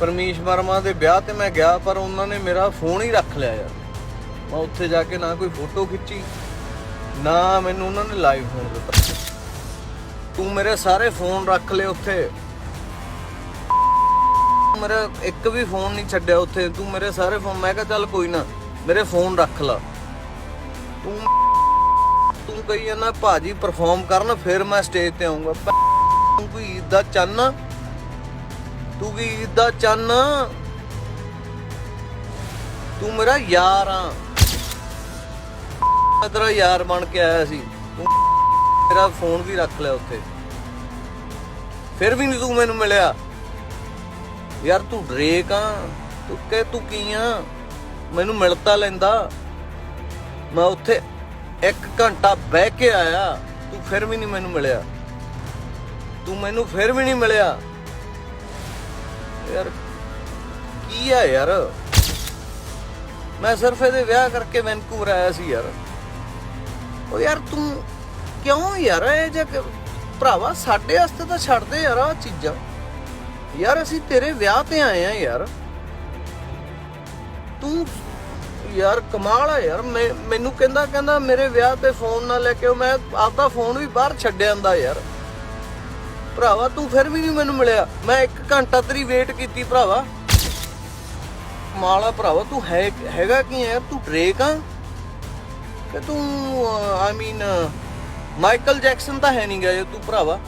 ਪਰਮੇਸ਼ ਵਰਮਾ ਦੇ ਵਿਆਹ ਤੇ ਮੈਂ ਗਿਆ, ਪਰ ਉਹਨਾਂ ਨੇ ਮੇਰਾ ਫੋਨ ਹੀ ਰੱਖ ਲਿਆ ਯਾਰ। ਮੈਂ ਉੱਥੇ ਜਾ ਕੇ ਨਾ ਕੋਈ ਫੋਟੋ ਖਿੱਚੀ, ਨਾ ਮੈਨੂੰ ਉਹਨਾਂ ਨੇ ਲਾਈਵ ਫੋਨ ਦਿੱਤਾ। ਤੂੰ ਮੇਰੇ ਸਾਰੇ ਫੋਨ ਰੱਖ ਲਏ ਉੱਥੇ। ਮੇਰਾ ਇੱਕ ਵੀ ਫੋਨ ਨਹੀਂ ਛੱਡਿਆ ਉੱਥੇ। ਤੂੰ ਮੇਰੇ ਸਾਰੇ ਫੋਨ ਮੈਂ ਕਿਹਾ ਚੱਲ ਕੋਈ ਨਾ, ਮੇਰੇ ਫੋਨ ਰੱਖ ਲਾ। ਤੂੰ ਤੂੰ ਕਹੀ ਜਾਂਦਾ ਭਾਜੀ ਪਰਫਾਰਮ ਕਰਨ, ਫਿਰ ਮੈਂ ਸਟੇਜ ਤੇ ਆਉਂਗਾ ਤੂੰ ਕੋਈ ਈਦ ਦਾ ਚੰਨ ਆ? ਦਾ ਚੰਨ। ਤੂੰ ਮੇਰਾ ਯਾਰ ਆ। ਮੈਂ ਤੇਰਾ ਯਾਰ ਬਣ ਕੇ ਆਇਆ ਸੀ। ਤੂੰ ਮੇਰਾ ਫੋਨ ਵੀ ਰੱਖ ਲਿਆ ਉੱਥੇ। ਫਿਰ ਵੀ ਨਹੀਂ ਤੂੰ ਮੈਨੂੰ ਮਿਲਿਆ। ਯਾਰ ਤੂੰ ਡਰੇਕ ਆ। ਤੂੰ ਕਿ ਤੂੰ ਕੀ ਆ? ਮੈਨੂੰ ਮਿਲਤਾ ਲੈਂਦਾ। ਮੈਂ ਉੱਥੇ 1 ਘੰਟਾ ਬਹਿ ਕੇ ਆਇਆ। ਤੂੰ ਫਿਰ ਵੀ ਨਹੀਂ ਮੈਨੂੰ ਮਿਲਿਆ। ਤੂੰ ਮੈਨੂੰ ਫਿਰ ਵੀ ਨਹੀਂ ਮਿਲਿਆ। ਯਾਰ, ਕੀ ਆ ਯਾਰ? ਮੈਂ ਸਿਰਫ ਇਹਦੇ ਵਿਆਹ ਕਰਕੇ ਵੈਨਕੂਵਰ ਆਇਆ ਸੀ ਯਾਰ। ਉਹ ਯਾਰ ਤੂੰ ਕਿਉਂ ਯਾਰ? ਇਹ ਜੇ ਭਰਾਵਾ, ਸਾਡੇ ਵਾਸਤੇ ਤਾਂ ਛੱਡ ਦੇ ਯਾਰ ਆ ਚੀਜ਼ਾਂ। ਯਾਰ, ਅਸੀਂ ਤੇਰੇ ਵਿਆਹ ਤੇ ਆਏ ਆ ਯਾਰ। ਤੂੰ ਯਾਰ ਕਮਾਲ ਆ ਯਾਰ। ਮੈਂ, ਮੈਨੂੰ ਕਹਿੰਦਾ ਕਹਿੰਦਾ ਮੇਰੇ ਵਿਆਹ ਤੇ ਫੋਨ ਨਾ ਲੈ ਕੇ ਮੈਂ ਆਪਦਾ ਫੋਨ ਵੀ ਬਾਹਰ ਛੱਡਿਆ ਆਂਦਾ ਯਾਰ। ਭਰਾਵਾ, ਤੂੰ ਫਿਰ ਵੀ ਨਹੀਂ ਮੈਨੂੰ ਮਿਲਿਆ। ਮੈਂ 1 ਘੰਟਾ ਤੇਰੀ ਵੇਟ ਕੀਤੀ ਭਰਾਵਾ। ਮਾਲਾ ਭਰਾਵਾ, ਤੂੰ ਹੈ ਹੈਗਾ ਕੀ ਹੈ ਯਾਰ? ਤੂੰ ਡਰੇਕ ਆ? ਕਿ ਤੂੰ ਆਈ ਮੀਨ ਮਾਈਕਲ ਜੈਕਸਨ ਤਾਂ ਹੈ ਨਹੀਂ ਗਾ ਤੂੰ ਭਰਾਵਾ।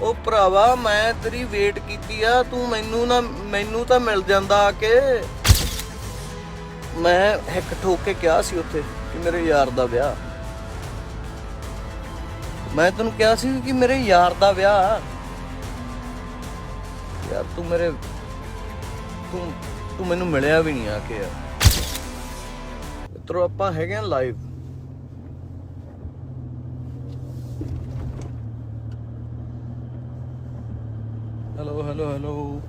ਉਹ ਭਰਾਵਾ, ਮੈਂ ਤੇਰੀ ਵੇਟ ਕੀਤੀ ਆ। ਤੂੰ ਮੈਨੂੰ ਨਾ ਮੈਨੂੰ ਤਾਂ ਮਿਲ ਜਾਂਦਾ ਆ ਕੇ। ਮੈਂ ਇੱਕ ਠੋਕ ਕੇ ਕਿਹਾ ਸੀ ਉੱਥੇ ਕਿ ਮੇਰੇ ਯਾਰ ਦਾ ਵਿਆਹ। ਮੈਂ ਤੈਨੂੰ ਕਿਹਾ ਸੀ ਕਿ ਮੇਰੇ ਯਾਰ ਦਾ ਵਿਆਹ ਆ। ਯਾਰ ਤੂੰ ਮੇਰੇ, ਤੂੰ ਤੂੰ ਮੈਨੂੰ ਮਿਲਿਆ ਵੀ ਨਹੀਂ ਆ ਕੇ ਯਾਰ। ਮਿੱਤਰੋ, ਆਪਾਂ ਹੈਗੇ ਆ ਲਾਈਵ ਹੈਲੋ ਹੈਲੋ ਹੈਲੋ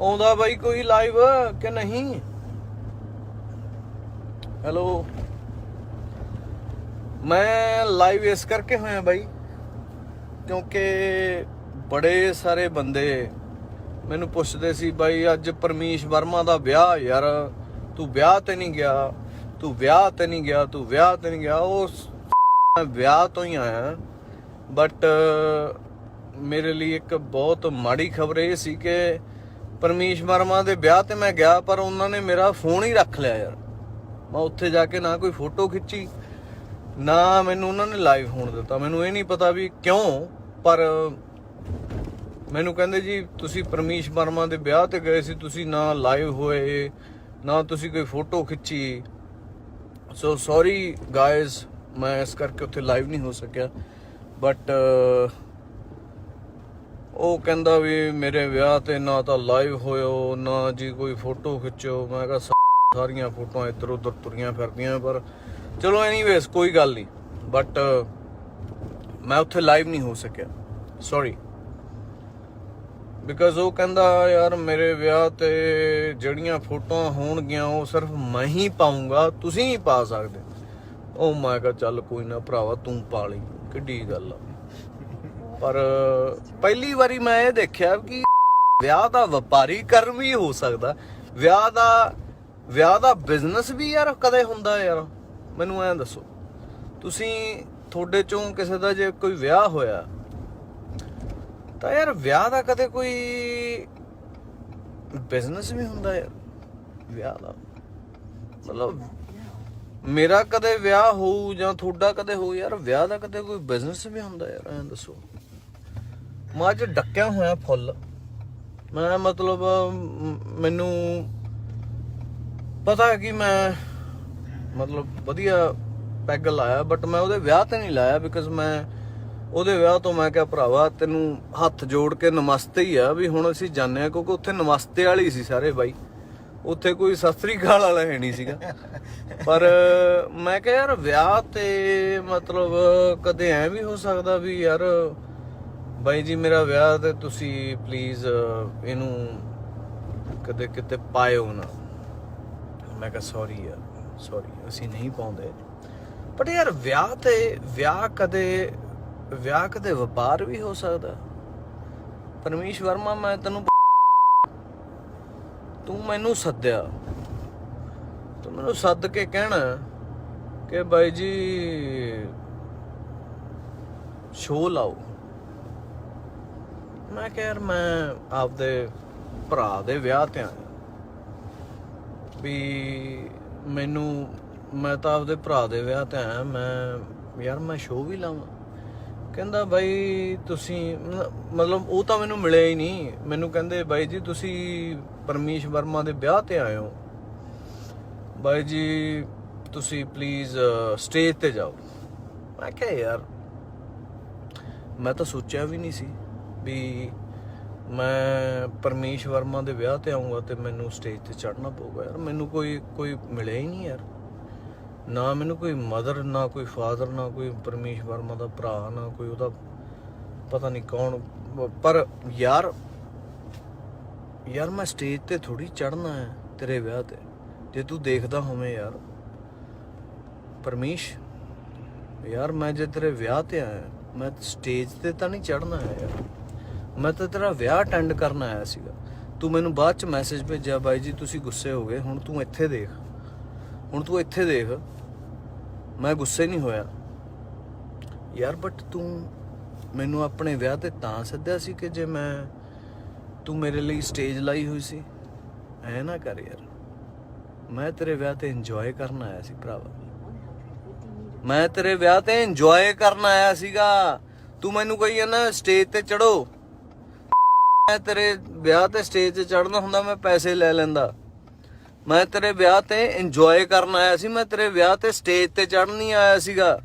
ਆਉਂਦਾ ਬਾਈ ਕੋਈ ਲਾਈਵ ਕਿ ਨਹੀਂ? ਹੈਲੋ ਮੈਂ ਲਾਈਵ ਇਸ ਕਰਕੇ ਹੋਇਆ ਬਾਈ, ਕਿਉਂਕਿ ਬੜੇ ਸਾਰੇ ਬੰਦੇ ਮੈਨੂੰ ਪੁੱਛਦੇ ਸੀ, ਬਾਈ, ਅੱਜ ਪਰਮੇਸ਼ ਵਰਮਾ ਦਾ ਵਿਆਹ ਯਾਰ, ਤੂੰ ਵਿਆਹ ਤੇ ਨਹੀਂ ਗਿਆ, ਤੂੰ ਵਿਆਹ ਤੇ ਨਹੀਂ ਗਿਆ, ਤੂੰ ਵਿਆਹ ਤੇ ਨਹੀਂ ਗਿਆ। ਉਹ ਮੈਂ ਵਿਆਹ ਤੋਂ ਹੀ ਆਇਆ ਬਟ ਮੇਰੇ ਲਈ ਇੱਕ ਬਹੁਤ ਮਾੜੀ ਖਬਰ ਇਹ ਸੀ ਕਿ ਪਰਮੇਸ਼ ਵਰਮਾ ਦੇ ਵਿਆਹ ਤੇ ਮੈਂ ਗਿਆ, ਪਰ ਉਹਨਾਂ ਨੇ ਮੇਰਾ ਫੋਨ ਹੀ ਰੱਖ ਲਿਆ ਯਾਰ। ਮੈਂ ਉੱਥੇ ਜਾ ਕੇ ਨਾ ਕੋਈ ਫੋਟੋ ਖਿੱਚੀ ਨਾ ਮੈਨੂੰ ਉਹਨਾਂ ਨੇ ਲਾਈਵ ਹੋਣ ਦਿੱਤਾ। ਮੈਨੂੰ ਇਹ ਨਹੀਂ ਪਤਾ ਵੀ ਕਿਉਂ, ਪਰ ਮੈਨੂੰ ਕਹਿੰਦੇ ਜੀ, ਤੁਸੀਂ ਪਰਮੇਸ਼ ਵਰਮਾ ਦੇ ਵਿਆਹ ਤੇ ਗਏ ਸੀ, ਤੁਸੀਂ ਨਾ ਲਾਈਵ ਹੋਏ, ਨਾ ਤੁਸੀਂ ਕੋਈ ਫੋਟੋ ਖਿੱਚੀ। ਸੋ ਸੌਰੀ ਗਾਇਜ਼ ਮੈਂ ਇਸ ਕਰਕੇ ਉੱਥੇ ਲਾਈਵ ਨਹੀਂ ਹੋ ਸਕਿਆ। ਬਟ ਉਹ ਕਹਿੰਦਾ ਵੀ ਮੇਰੇ ਵਿਆਹ ਤੇ ਨਾ ਤਾਂ ਲਾਈਵ ਹੋਇਓ, ਨਾ ਜੀ ਕੋਈ ਫੋਟੋ ਖਿੱਚੋ ਮੈਂ ਕਿਹਾ, ਸਾਰੀਆਂ ਫੋਟੋਆਂ ਇੱਧਰ ਉੱਧਰ ਤੁਰੀਆਂ ਫਿਰਦੀਆਂ, ਪਰ ਚਲੋ ਐਨੀਵੇਸ ਕੋਈ ਗੱਲ ਨਹੀਂ। ਬਟ ਮੈਂ ਉੱਥੇ ਲਾਈਵ ਨਹੀਂ ਹੋ ਸਕਿਆ। ਸੌਰੀ ਬਿਕਾਜ਼ ਉਹ ਕਹਿੰਦਾ, ਯਾਰ, ਮੇਰੇ ਵਿਆਹ ਤੇ ਜਿਹੜੀਆਂ ਫੋਟੋਆਂ ਹੋਣਗੀਆਂ, ਉਹ ਸਿਰਫ ਮੈਂ ਹੀ ਪਾਉਂਗਾ ਤੁਸੀਂ ਨਹੀਂ ਪਾ ਸਕਦੇ। ਉਹ ਮੈਂ ਕਿਹਾ ਚੱਲ ਕੋਈ ਨਾ ਭਰਾਵਾ, ਤੂੰ ਪਾ ਲਈ। ਕਿੱਡੀ ਗੱਲ ਆ। ਪਰ ਪਹਿਲੀ ਵਾਰੀ ਮੈਂ ਇਹ ਦੇਖਿਆ ਕਿ ਵਿਆਹ ਦਾ ਵਪਾਰੀ ਵਪਾਰੀਕਰਨ ਵੀ ਹੋ ਸਕਦਾ। ਵਿਆਹ ਦਾ ਵਿਆਹ ਦਾ ਬਿਜ਼ਨਸ ਵੀ ਯਾਰ ਕਦੇ ਹੁੰਦਾ ਯਾਰ। ਮੈਨੂੰ ਐਂ ਦੱਸੋ, ਤੁਸੀਂ ਤੁਹਾਡੇ ਚੋਂ ਕਿਸੇ ਦਾ ਜੇ ਕੋਈ ਵਿਆਹ ਹੋਇਆ, ਤਾਂ ਯਾਰ ਵਿਆਹ ਦਾ ਕਦੇ ਕੋਈ ਬਿਜ਼ਨਸ ਵੀ ਹੁੰਦਾ ਯਾਰ, ਵਿਆਹ ਦਾ? ਮਤਲਬ ਮੇਰਾ ਕਦੇ ਵਿਆਹ ਹੋਊ ਜਾਂ ਤੁਹਾਡਾ ਕਦੇ ਹੋਊ, ਯਾਰ ਵਿਆਹ ਦਾ ਕਦੇ ਕੋਈ ਬਿਜ਼ਨਸ ਵੀ ਹੁੰਦਾ ਯਾਰ, ਐਂ ਦੱਸੋ। ਮੈਂ ਅੱਜ ਡੱਕਿਆ ਹੋਇਆ ਫੁੱਲ। ਮੈਂ ਮਤਲਬ ਮੈਨੂੰ ਪਤਾ ਕਿ ਮੈਂ ਮਤਲਬ ਵਧੀਆ ਪੈਗ ਲਾਇਆ ਬਟ ਮੈਂ ਉਹਦੇ ਵਿਆਹ ਤੇ ਨਹੀਂ ਲਾਇਆ ਬਿਕਾਜ਼ ਮੈਂ ਉਹਦੇ ਵਿਆਹ ਤੋਂ ਮੈਂ ਕਿਹਾ, ਭਰਾਵਾ, ਤੈਨੂੰ ਹੱਥ ਜੋੜ ਕੇ ਨਮਸਤੇ ਹੀ ਆ ਵੀ ਹੁਣ ਅਸੀਂ ਜਾਣਦੇ ਕਿਉਂਕਿ ਉੱਥੇ ਨਮਸਤੇ ਵਾਲੀ ਸੀ ਸਾਰੇ ਬਾਈ। ਉੱਥੇ ਕੋਈ ਸਤਿ ਸ੍ਰੀ ਅਕਾਲ ਵਾਲਾ ਹੈ ਨਹੀਂ ਸੀਗਾ। ਪਰ ਮੈਂ ਕਿਹਾ, ਯਾਰ, ਵਿਆਹ ਤੇ ਮਤਲਬ ਕਦੇ ਐ ਵੀ ਹੋ ਸਕਦਾ ਵੀ ਯਾਰ ਬਾਈ ਜੀ, ਮੇਰਾ ਵਿਆਹ ਤੇ ਤੁਸੀਂ ਪਲੀਜ਼ ਇਹਨੂੰ ਕਦੇ ਕਿਤੇ ਪਾਇਓ ਨਾ। ਮੈਂ ਕਿਹਾ ਸੌਰੀ ਯਾਰ। ਸੌਰੀ ਅਸੀਂ ਨਹੀਂ ਪਾਉਂਦੇ। ਬਟ ਯਾਰ ਵਿਆਹ ਤੇ, ਵਿਆਹ ਕਦੇ ਵਿਆਹ ਕਦੇ ਵਪਾਰ ਵੀ ਹੋ ਸਕਦਾ। ਪਰਮੇਸ਼ ਵਰਮਾ, ਮੈਂ ਤੈਨੂੰ ਤੂੰ ਮੈਨੂੰ ਸੱਦਿਆ। ਤੂੰ ਮੈਨੂੰ ਸੱਦ ਕੇ ਕਹਿਣਾ ਕਿ ਬਾਈ ਜੀ ਸ਼ੋਅ ਲਾਓ। ਮੈਂ ਕਿਹਾ ਯਾਰ ਮੈਂ ਆਪਦੇ ਭਰਾ ਦੇ ਵਿਆਹ ਤੇ ਆਇਆ। ਵੀ ਮੈਨੂੰ, ਮੈਂ ਤਾਂ ਆਪਦੇ ਭਰਾ ਦੇ ਵਿਆਹ ਤੇ ਆਇਆ, ਮੈਂ ਯਾਰ ਮੈਂ ਸ਼ੋਅ ਵੀ ਲਾਵਾਂ। ਕਹਿੰਦਾ ਬਾਈ ਤੁਸੀਂ, ਮਤਲਬ ਉਹ ਤਾਂ ਮੈਨੂੰ ਮਿਲਿਆ ਹੀ ਨਹੀਂ। ਮੈਨੂੰ ਕਹਿੰਦੇ, ਬਾਈ ਜੀ ਤੁਸੀਂ ਪਰਮੇਸ਼ ਵਰਮਾ ਦੇ ਵਿਆਹ ਤੇ ਆਏ ਹੋ। ਬਾਈ ਜੀ, ਤੁਸੀਂ ਪਲੀਜ਼ ਸਟੇਜ ਤੇ ਜਾਓ। ਮੈਂ ਕਿਹਾ ਯਾਰ, ਮੈਂ ਤਾਂ ਸੋਚਿਆ ਵੀ ਨਹੀਂ ਸੀ ਵੀ ਮੈਂ ਪਰਮੇਸ਼ ਵਰਮਾ ਦੇ ਵਿਆਹ ਤੇ ਆਉਂਗਾ ਤੇ ਮੈਨੂੰ ਸਟੇਜ ਤੇ ਚੜ੍ਹਨਾ ਪਊਗਾ ਯਾਰ। ਮੈਨੂੰ ਕੋਈ ਕੋਈ ਮਿਲਿਆ ਹੀ ਨਹੀਂ ਯਾਰ। ਨਾ ਮੈਨੂੰ ਕੋਈ ਮਦਰ ਨਾ ਕੋਈ ਫਾਦਰ ਨਾ ਕੋਈ ਪਰਮੇਸ਼ ਵਰਮਾ ਦਾ ਭਰਾ, ਨਾ ਕੋਈ ਉਹਦਾ ਪਤਾ ਨਹੀਂ ਕੌਣ। ਪਰ ਯਾਰ ਯਾਰ ਮੈਂ ਸਟੇਜ ਤੇ ਥੋੜੀ ਚੜ੍ਹਨਾ ਹੈ ਤੇਰੇ ਵਿਆਹ ਤੇ। ਜੇ ਤੂੰ ਦੇਖਦਾ ਹੋਵੇਂ ਯਾਰ, ਪਰਮੇਸ਼, ਯਾਰ ਮੈਂ ਜੇ ਤੇਰੇ ਵਿਆਹ ਤੇ ਆਇਆ, ਮੈਂ ਸਟੇਜ ਤੇ ਤਾਂ ਨਹੀਂ ਚੜ੍ਹਨਾ ਹੈ ਯਾਰ। ਮੈਂ ਤਾਂ ਤੇਰਾ ਵਿਆਹ ਅਟੈਂਡ ਕਰਨ ਆਇਆ ਸੀਗਾ। ਤੂੰ ਮੈਨੂੰ ਬਾਅਦ ਚ ਮੈਸੇਜ ਭੇਜਿਆ, ਬਾਈ ਜੀ, ਤੁਸੀਂ ਗੁੱਸੇ ਹੋ ਗਏ, ਹੁਣ ਤੂੰ ਇੱਥੇ ਦੇਖ। ਹੁਣ ਤੂੰ ਇੱਥੇ ਦੇਖ। ਮੈਂ ਗੁੱਸੇ ਨਹੀਂ ਹੋਇਆ। ਯਾਰ ਬਟ ਤੂੰ ਮੈਨੂੰ ਆਪਣੇ ਵਿਆਹ ਤੇ ਤਾਂ ਸੱਦਿਆ ਸੀ ਕਿ ਜੇ ਮੈਂ ਤੂੰ ਮੇਰੇ ਲਈ ਸਟੇਜ ਲਾਈ ਹੋਈ ਸੀ। ਐ ਨਾ ਕਰ ਯਾਰ। ਮੈਂ ਤੇਰੇ ਵਿਆਹ ਤੇ ਇੰਜੋਏ ਕਰਨ ਆਇਆ ਸੀ, ਭਰਾਵਾ। ਮੈਂ ਤੇਰੇ ਵਿਆਹ ਤੇ ਇੰਜੋਏ ਕਰਨ ਆਇਆ ਸੀਗਾ। ਤੂੰ ਮੈਨੂੰ ਕਹੀ ਜਾਂਦਾ ਸਟੇਜ ਤੇ ਚੜੋ ਮੈਂ ਤੇਰੇ ਵਿਆਹ ਤੇ ਸਟੇਜ ਤੇ ਚੜਨਾ ਹੁੰਦਾ, ਮੈਂ ਪੈਸੇ ਲੈ ਲੈਂਦਾ। ਮੈਂ ਤੇਰੇ ਵਿਆਹ ਤੇ ਇੰਜੋਏ ਕਰਨ ਆਇਆ ਸੀ, ਮੈਂ ਤੇਰੇ ਵਿਆਹ ਤੇ ਸਟੇਜ ਤੇ ਚੜਨ ਨਹੀਂ ਆਇਆ ਸੀਗਾ।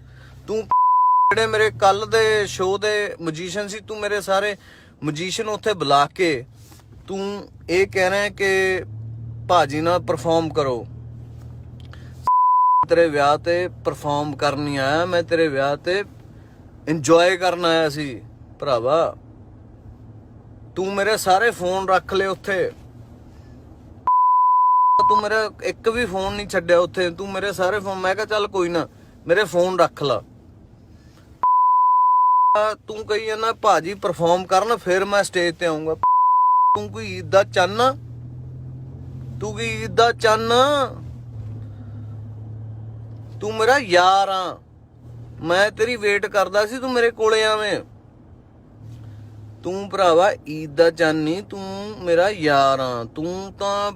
ਤੂੰ ਜਿਹੜੇ ਮੇਰੇ ਕੱਲ ਦੇ ਸ਼ੋਅ ਦੇ ਮਜੀਸ਼ੀਅਨ ਸੀ, ਤੂੰ ਮੇਰੇ ਸਾਰੇ ਮਜੀਸ਼ੀਅਨ ਉੱਥੇ ਬੁਲਾ ਕੇ ਤੂੰ ਇਹ ਕਹਿ ਰਿਹਾ ਕਿ ਭਾਜੀ ਨਾਲ ਪਰਫਾਰਮ ਕਰੋ। ਤੇਰੇ ਵਿਆਹ ਤੇ ਪਰਫਾਰਮ ਕਰਨ ਨਹੀਂ ਆਇਆ, ਮੈਂ ਤੇਰੇ ਵਿਆਹ ਤੇ ਇੰਜੋਏ ਕਰਨ ਆਇਆ ਸੀ। ਭਰਾਵਾ ਤੂੰ ਮੇਰੇ ਸਾਰੇ ਫੋਨ ਰੱਖ ਲਏ ਉੱਥੇ। ਤੂੰ ਮੇਰਾ ਇੱਕ ਵੀ ਫੋਨ ਨਹੀਂ ਛੱਡਿਆ ਉੱਥੇ। ਤੂੰ ਮੇਰੇ ਸਾਰੇ ਫੋਨ ਮੈਂ ਕਿਹਾ ਚੱਲ ਕੋਈ ਨਾ, ਮੇਰੇ ਫੋਨ ਰੱਖ ਲਾ। ਤੂੰ ਕਹੀ ਜਾਂਦਾ, ਭਾਜੀ ਪਰਫਾਰਮ ਕਰਨ, ਫਿਰ ਮੈਂ ਸਟੇਜ ਤੇ ਆਉਂਗਾ ਤੂੰ ਕੋਈ ਈਦ ਦਾ ਚੰਨ? ਤੂੰ ਕੀ ਈਦ ਦਾ ਚੰਨ? ਤੂੰ ਮੇਰਾ ਯਾਰ ਆ। ਮੈਂ ਤੇਰੀ ਵੇਟ ਕਰਦਾ ਸੀ, ਤੂੰ ਮੇਰੇ ਕੋਲੇ ਆਵੇਂ। ਤੂੰ ਭਰਾਵਾ ਈਦ ਦਾ ਚੰਨ ਨਹੀਂ ਤੂੰ ਮੇਰਾ ਯਾਰ ਆ। ਤੂੰ ਤਾਂ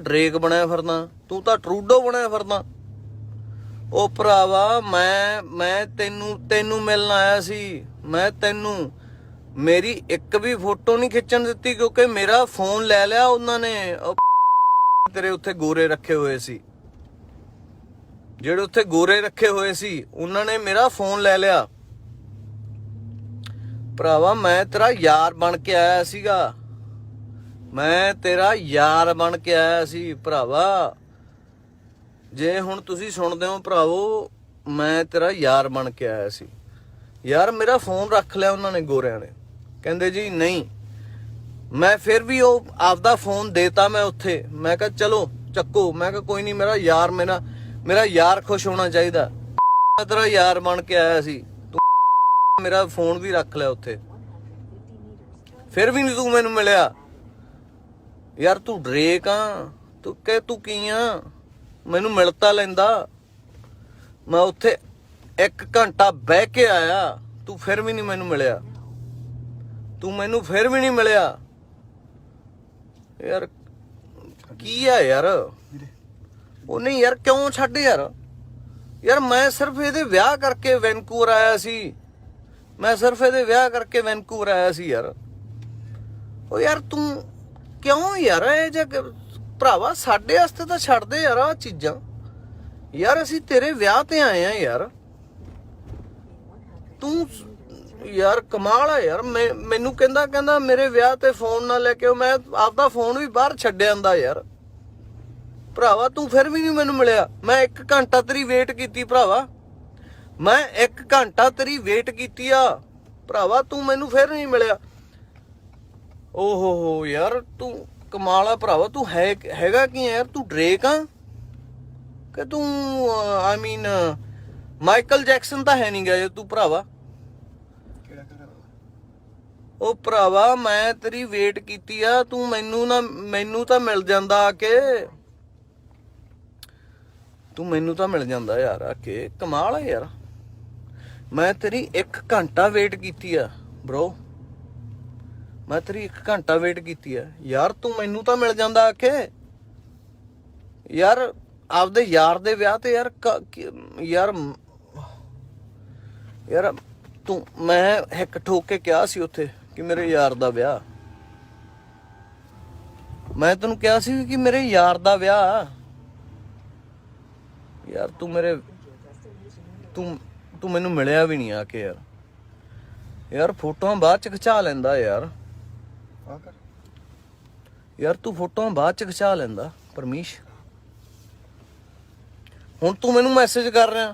ਡਰੇਕ ਬਣਿਆ ਫਿਰਦਾ ਤੂੰ ਤਾਂ ਟਰੂਡੋ ਬਣਿਆ ਫਿਰਦਾ ਉਹ ਭਰਾਵਾ, ਮੈਂ ਮੈਂ ਤੈਨੂੰ ਤੈਨੂੰ ਮਿਲਣ ਆਇਆ ਸੀ। ਮੈਂ ਤੈਨੂੰ, ਮੇਰੀ ਇੱਕ ਵੀ ਫੋਟੋ ਨਹੀਂ ਖਿੱਚਣ ਦਿੱਤੀ ਕਿਉਂਕਿ ਮੇਰਾ ਫੋਨ ਲੈ ਲਿਆ ਉਹਨਾਂ ਨੇ। ਤੇਰੇ ਉੱਥੇ ਗੋਰੇ ਰੱਖੇ ਹੋਏ ਸੀ। ਜਿਹੜੇ ਉੱਥੇ ਗੋਰੇ ਰੱਖੇ ਹੋਏ ਸੀ, ਉਹਨਾਂ ਨੇ ਮੇਰਾ ਫੋਨ ਲੈ ਲਿਆ। ਭਰਾਵਾ, ਮੈਂ ਤੇਰਾ ਯਾਰ ਬਣ ਕੇ ਆਇਆ ਸੀਗਾ। ਮੈਂ ਤੇਰਾ ਯਾਰ ਬਣ ਕੇ ਆਇਆ ਸੀ, ਭਰਾਵਾ। ਜੇ ਹੁਣ ਤੁਸੀਂ ਸੁਣਦੇ ਹੋ ਭਰਾਵੋ, ਮੈਂ ਤੇਰਾ ਯਾਰ ਬਣ ਕੇ ਆਇਆ ਸੀ। ਯਾਰ, ਮੇਰਾ ਫੋਨ ਰੱਖ ਲਿਆ ਉਹਨਾਂ ਨੇ ਗੋਰਿਆਂ ਨੇ। ਕਹਿੰਦੇ ਜੀ, ਨਹੀਂ। ਮੈਂ ਫਿਰ ਵੀ ਉਹ ਆਪਦਾ ਫੋਨ ਦੇਤਾ ਮੈਂ ਉੱਥੇ। ਮੈਂ ਕਿਹਾ, ਚਲੋ, ਚੱਕੋ। ਮੈਂ ਕਿਹਾ, ਕੋਈ ਨਹੀਂ, ਮੇਰਾ ਯਾਰ ਮੇਰਾ ਮੇਰਾ ਯਾਰ ਖੁਸ਼ ਹੋਣਾ ਚਾਹੀਦਾ। ਮੈਂ ਤੇਰਾ ਯਾਰ ਬਣ ਕੇ ਆਇਆ ਸੀ। ਮੇਰਾ ਫੋਨ ਵੀ ਰੱਖ ਲਿਆ ਉੱਥੇ। ਫਿਰ ਵੀ ਨਹੀਂ ਤੂੰ ਮੈਨੂੰ ਮਿਲਿਆ। ਯਾਰ ਤੂੰ ਡਰੇਕ ਆ। ਤੂੰ ਕਹਿ ਤੂੰ ਕੀ ਆ? ਮੈਨੂੰ ਮਿਲਤਾ ਲੈਂਦਾ। ਮੈਂ ਉੱਥੇ 1 ਘੰਟਾ ਬਹਿ ਕੇ ਆਇਆ। ਤੂੰ ਫਿਰ ਵੀ ਨਹੀਂ ਮੈਨੂੰ ਮਿਲਿਆ। ਤੂੰ ਮੈਨੂੰ ਫਿਰ ਵੀ ਨਹੀਂ ਮਿਲਿਆ। ਯਾਰ ਕੀ ਆ ਯਾਰ? ਉਹ ਨਹੀਂ ਯਾਰ ਕਿਉਂ ਛੱਡ ਯਾਰ? ਯਾਰ ਮੈਂ ਸਿਰਫ ਇਹਦੇ ਵਿਆਹ ਕਰਕੇ ਵੈਨਕੂਵਰ ਆਇਆ ਸੀ। ਮੈਂ ਸਿਰਫ ਇਹਦੇ ਵਿਆਹ ਕਰਕੇ ਵੈਨਕੂਵਰ ਆਇਆ ਸੀ ਯਾਰ। ਉਹ ਯਾਰ ਤੂੰ ਕਿਉਂ ਯਾਰ? ਇਹ ਜੇ ਭਰਾਵਾ, ਸਾਡੇ ਵਾਸਤੇ ਤਾਂ ਛੱਡ ਦੇ ਯਾਰ ਆ ਚੀਜ਼ਾਂ। ਯਾਰ ਅਸੀਂ ਤੇਰੇ ਵਿਆਹ ਤੇ ਆਏ ਆ ਯਾਰ। ਤੂੰ ਯਾਰ ਕਮਾਲ ਆ ਯਾਰ। ਮੈਂ ਮੈਨੂੰ ਕਹਿੰਦਾ ਕਹਿੰਦਾ ਮੇਰੇ ਵਿਆਹ ਤੇ ਫੋਨ ਨਾ ਲੈ ਕੇ ਮੈਂ ਆਪਦਾ ਫੋਨ ਵੀ ਬਾਹਰ ਛੱਡਿਆ ਆਂਦਾ ਯਾਰ। ਭਰਾਵਾ, ਤੂੰ ਫਿਰ ਵੀ ਨਹੀਂ ਮੈਨੂੰ ਮਿਲਿਆ। ਮੈਂ 1 ਘੰਟਾ ਤੇਰੀ ਵੇਟ ਕੀਤੀ ਭਰਾਵਾ। ਮੈਂ 1 ਘੰਟਾ ਤੇਰੀ ਵੇਟ ਕੀਤੀ ਆ। ਭਰਾਵਾ, ਤੂੰ ਮੈਨੂੰ ਫਿਰ ਨਹੀਂ ਮਿਲਿਆ। ਓਹੋ ਹੋ ਯਾਰ, ਤੂੰ ਕਮਾਲ ਆ ਭਰਾਵਾ, ਤੂੰ ਹੈ, ਹੈਗਾ ਕੀ ਯਾਰ? ਤੂੰ ਡਰੇਕ ਆ? ਕਿ ਤੂੰ ਆਈ ਮੀਨ ਮਾਈਕਲ ਜੈਕਸਨ ਤਾਂ ਹੈ ਨਹੀਂ ਗਿਆ ਤੂੰ ਭਰਾਵਾ। ਉਹ ਭਰਾਵਾ, ਮੈਂ ਤੇਰੀ ਵੇਟ ਕੀਤੀ ਆ, ਤੂੰ ਮੈਨੂੰ ਨਾ, ਮੈਨੂੰ ਤਾਂ ਮਿਲ ਜਾਂਦਾ ਆ ਕੇ। ਤੂੰ ਮੈਨੂੰ ਤਾਂ ਮਿਲ ਜਾਂਦਾ ਯਾਰ ਆ ਕੇ। ਕਮਾਲ ਆ ਯਾਰ। ਮੈਂ ਤੇਰੀ 1 ਘੰਟਾ ਵੇਟ ਕੀਤੀ ਆ ਬ్రో ਮੈਂ ਤੇਰੀ 1 ਘੰਟਾ ਵੇਟ ਕੀਤੀ ਆ। ਯਾਰ, ਤੂੰ ਮੈਨੂੰ ਤਾਂ ਮਿਲ ਜਾਂਦਾ ਆ ਯਾਰ, ਆਪਦੇ ਯਾਰ ਦੇ ਵਿਆਹ ਤੇ ਯਾਰ ਯਾਰ ਯਾਰ, ਤੂੰ, ਮੈਂ ਇੱਕ ਠੋਕ ਕੇ ਕਿਹਾ ਸੀ ਉੱਥੇ ਕਿ ਮੇਰੇ ਯਾਰ ਦਾ ਵਿਆਹ। ਮੈਂ ਤੈਨੂੰ ਕਿਹਾ ਸੀ ਕਿ ਮੇਰੇ ਯਾਰ ਦਾ ਵਿਆਹ। ਯਾਰ, ਤੂੰ ਮੇਰੇ ਤੂੰ ਤੂੰ ਮੈਨੂੰ ਮਿਲਿਆ ਵੀ ਨਹੀਂ ਆ ਕੇ ਯਾਰ। ਯਾਰ ਫੋਟੋਆਂ ਬਾਅਦ ਚ ਖਿਚਾ ਲੈਂਦਾ ਯਾਰ। ਆ ਕਰ। ਯਾਰ ਤੂੰ ਫੋਟੋਆਂ ਬਾਅਦ ਚ ਖਿਚਾ ਲੈਂਦਾ ਪਰਮੀਸ਼। ਹੁਣ ਤੂੰ ਮੈਨੂੰ ਮੈਸੇਜ ਕਰ ਰਿਹਾ।